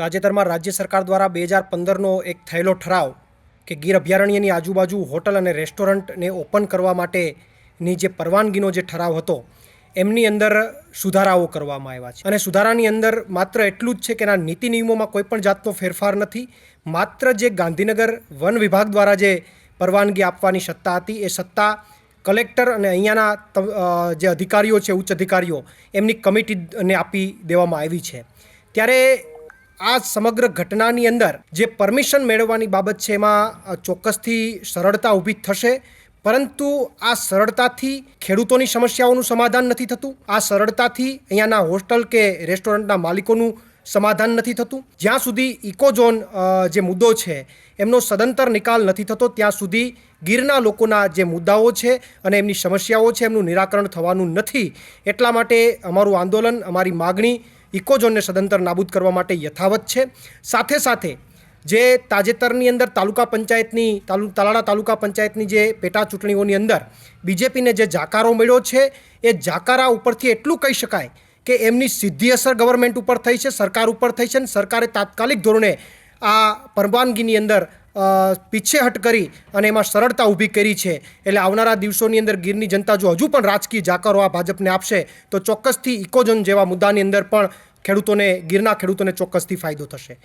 તાજેતરમાં રાજ્ય સરકાર દ્વારા બે હજાર પંદરનો એક થયેલો ઠરાવ કે ગીર અભયારણ્યની આજુબાજુ હોટલ અને રેસ્ટોરન્ટને ઓપન કરવા માટેની જે પરવાનગીનો જે ઠરાવ હતો, એમની અંદર સુધારાઓ કરવામાં આવ્યા છે. અને સુધારાની અંદર માત્ર એટલું જ છે કે એના નીતિ નિયમોમાં કોઈ પણ જાતનો ફેરફાર નથી, માત્ર જે ગાંધીનગર વન વિભાગ દ્વારા જે પરવાનગી આપવાની સત્તા હતી, એ સત્તા કલેક્ટર અને અહીંયાના જે અધિકારીઓ છે, ઉચ્ચ અધિકારીઓ, એમની કમિટીને આપી દેવામાં આવી છે. ત્યારે આ સમગ્ર ઘટનાની અંદર જે પરમિશન મેળવવાની બાબત છે એમાં ચોક્કસથી સરળતા ઊભી થશે. પરંતુ આ સરળતાથી ખેડૂતોની સમસ્યાઓનું સમાધાન નથી થતું. આ સરળતાથી અહીંયાના હોસ્ટેલ કે રેસ્ટોરન્ટના માલિકોનું સમાધાન નથી થતું. જ્યાં સુધી ઇકોઝોન જે મુદ્દો છે, એમનો સદંતર નિકાલ નથી થતો, ત્યાં સુધી ગીરના લોકોના જે મુદ્દાઓ છે અને એમની સમસ્યાઓ છે, એમનું નિરાકરણ થવાનું નથી. એટલા માટે અમારું આંદોલન, અમારી માગણી ઇકોઝોનને સદંતર નાબૂદ કરવા માટે યથાવત છે. સાથે સાથે જે તાજેતરની અંદર તાલુકા પંચાયતની, તાલુ, તાલાળા તાલુકા પંચાયતની જે પેટા ચૂંટણીઓની અંદર બીજેપીને જે જાકારો મળ્યો છે, એ જાકારા ઉપરથી એટલું કહી શકાય કે એમની સીધી અસર ગવર્મેન્ટ ઉપર થઈ છે, સરકાર ઉપર થઈ છે અને સરકારે તાત્કાલિક ધોરણે આ પરવાનગીની અંદર પીછેહટ કરી અને એમાં સરળતા ઊભી કરી છે. એટલે આવનારા દિવસોની અંદર ગીરની જનતા જો હજુ પણ રાજકીય જાકારો આ ભાજપને આપશે, તો ચોક્કસથી ઇકોઝોન જેવા મુદ્દાની અંદર પણ ખેડૂતોને, ગીરના ખેડૂતોને ચોક્કસથી ફાયદો થશે.